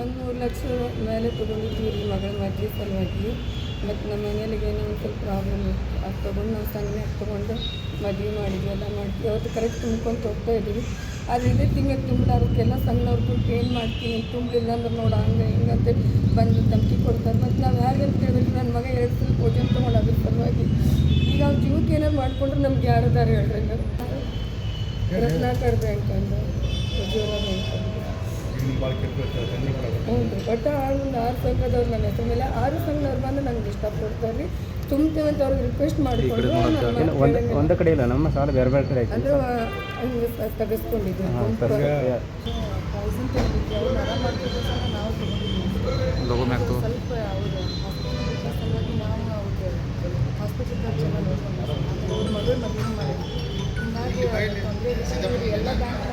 ಒಂದು ಮೂರು ಲಕ್ಷ ಮೇಲೆ ತೊಗೊಂಡಿದ್ದೀವಿ ರೀ ಮಗಳ ಮದುವೆ ಸಲುವಾಗಿ. ಮತ್ತು ನಮ್ಮ ಮನೇಲಿಗೆ ಏನೋ ಒಂದು ಸ್ವಲ್ಪ ಪ್ರಾಬ್ಲಮ್ ಇತ್ತು. ಅದು ತೊಗೊಂಡು ನಾವು ಸಣ್ಣ ತೊಗೊಂಡು ಮದುವೆ ಮಾಡಿದ್ವಿ ಎಲ್ಲ ಮಾಡಿದ್ವಿ ಅವತ್ತು ಕರೆಕ್ಟ್ ತುಂಬ್ಕೊಂಡು ಹೋಗ್ತಾ ಇದ್ದೀವಿ ಆದರೆ ಇದೇ ತಿಂಗಳು ತುಂಬಲಾರಕ್ಕೆಲ್ಲ ಅದಕ್ಕೆಲ್ಲ ಕೊಟ್ಟು ಏನು ಮಾಡ್ತೀನಿ ತುಂಬಲಿಲ್ಲ ಅಂದ್ರೆ ನೋಡ ಹಂಗೆ ಹಿಂಗಂತೆ ಬಂದು ಧಮಕಿ ಕೊಡ್ತಾರೆ. ಮತ್ತು ನಾವು ಯಾರಿಗೆ ಹೇಳಿದ್ರೆ ನನ್ನ ಮಗ ಎರಡು ಸಲ ಭೋಜನ ತೊಗೊಂಡು ಅದ್ರ ಸಲುವಾಗಿ. ಈಗ ಅವ್ರ ಜೀವಕ್ಕೆ ಏನಾರು ಮಾಡಿಕೊಂಡ್ರೆ ನಮ್ಗೆ ಯಾರದಾರು ಹೇಳ್ರಿ ರತ್ನಾಕರ್ ಬ್ಯಾಂಕ್ ಅಂತ ಉಜ್ವಲ ಬ್ಯಾಂಕ್ ಭಾಳ ಒಟ್ಟು ಒಂದು ಆರು ಸಂಘದವ್ರು ನನ್ನ ಹೆಸರು ಮೇಲೆ ಆರು ಸಂಘದವ್ರು ಬಂದು ನನಗೆ ಇಷ್ಟಪಡ್ತಾರೆ ರೀ ತುಂಬ್ತೀವಿ ಅಂತ ಅವ್ರಿಗೆ ರಿಕ್ವೆಸ್ಟ್ ಮಾಡಿಕೊಂಡು ಒಂದು ಒಂದು ಕಡೆ ಇಲ್ಲ ನಮ್ಮ ಸಾಲ ಬೇರೆ ಬೇರೆ ಕಡೆ ಅಂದರೆ ಅಂದ್ರೆ ಹಂಗೆ ಸ್ವಲ್ಪ ಎಲ್ಲ ಬ್ಯಾಂಕ್